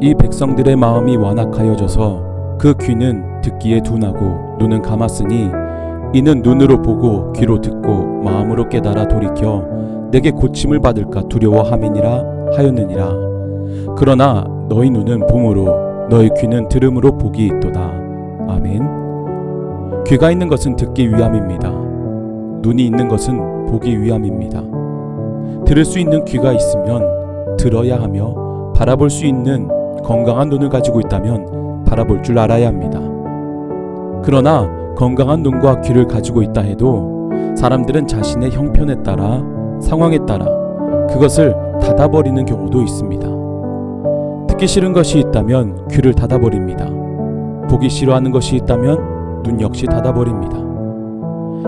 이 백성들의 마음이 완악하여져서 그 귀는 듣기에 둔하고 눈은 감았으니 이는 눈으로 보고 귀로 듣고 마음으로 깨달아 돌이켜 내게 고침을 받을까 두려워함이니라 하였느니라. 그러나 너희 눈은 봄으로 너희 귀는 들음으로 복이 있도다. 아멘. 귀가 있는 것은 듣기 위함입니다. 눈이 있는 것은 보기 위함입니다. 들을 수 있는 귀가 있으면 들어야 하며 바라볼 수 있는 건강한 눈을 가지고 있다면 바라볼 줄 알아야 합니다. 그러나 건강한 눈과 귀를 가지고 있다 해도 사람들은 자신의 형편에 따라 상황에 따라 그것을 닫아버리는 경우도 있습니다. 듣기 싫은 것이 있다면 귀를 닫아버립니다. 보기 싫어하는 것이 있다면 눈 역시 닫아버립니다.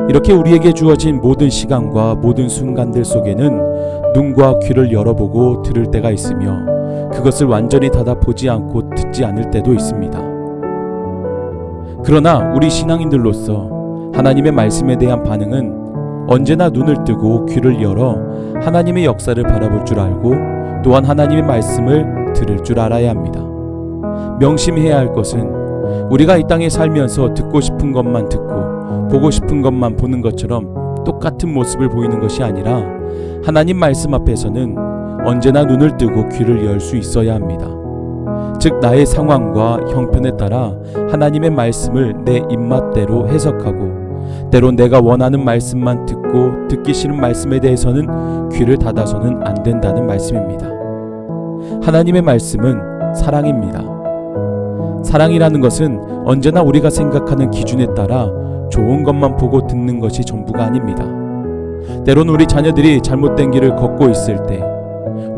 이렇게 우리에게 주어진 모든 시간과 모든 순간들 속에는 눈과 귀를 열어보고 들을 때가 있으며 그것을 완전히 닫아 보지 않고 듣지 않을 때도 있습니다. 그러나 우리 신앙인들로서 하나님의 말씀에 대한 반응은 언제나 눈을 뜨고 귀를 열어 하나님의 역사를 바라볼 줄 알고 또한 하나님의 말씀을 들을 줄 알아야 합니다. 명심해야 할 것은 우리가 이 땅에 살면서 듣고 싶은 것만 듣고 보고 싶은 것만 보는 것처럼 똑같은 모습을 보이는 것이 아니라 하나님 말씀 앞에서는 언제나 눈을 뜨고 귀를 열 수 있어야 합니다. 즉 나의 상황과 형편에 따라 하나님의 말씀을 내 입맛대로 해석하고 때론 내가 원하는 말씀만 듣고 듣기 싫은 말씀에 대해서는 귀를 닫아서는 안 된다는 말씀입니다. 하나님의 말씀은 사랑입니다. 사랑이라는 것은 언제나 우리가 생각하는 기준에 따라 좋은 것만 보고 듣는 것이 전부가 아닙니다. 때론 우리 자녀들이 잘못된 길을 걷고 있을 때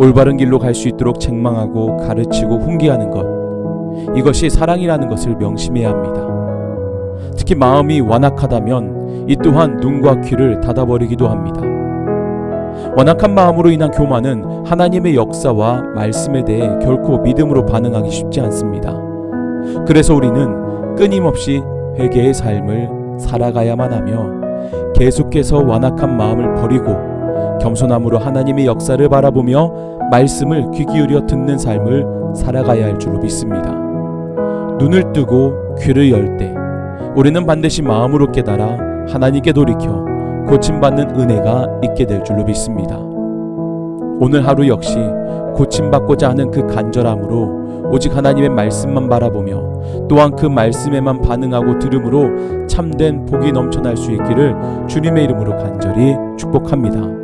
올바른 길로 갈 수 있도록 책망하고 가르치고 훈계하는 것 이것이 사랑이라는 것을 명심해야 합니다. 특히 마음이 완악하다면 이 또한 눈과 귀를 닫아버리기도 합니다. 완악한 마음으로 인한 교만은 하나님의 역사와 말씀에 대해 결코 믿음으로 반응하기 쉽지 않습니다. 그래서 우리는 끊임없이 회개의 삶을 살아가야만 하며 계속해서 완악한 마음을 버리고 겸손함으로 하나님의 역사를 바라보며 말씀을 귀 기울여 듣는 삶을 살아가야 할 줄로 믿습니다. 눈을 뜨고 귀를 열 때 우리는 반드시 마음으로 깨달아 하나님께 돌이켜 고침받는 은혜가 있게 될 줄로 믿습니다. 오늘 하루 역시 고침받고자 하는 그 간절함으로 오직 하나님의 말씀만 바라보며 또한 그 말씀에만 반응하고 들음으로 참된 복이 넘쳐날 수 있기를 주님의 이름으로 간절히 축복합니다.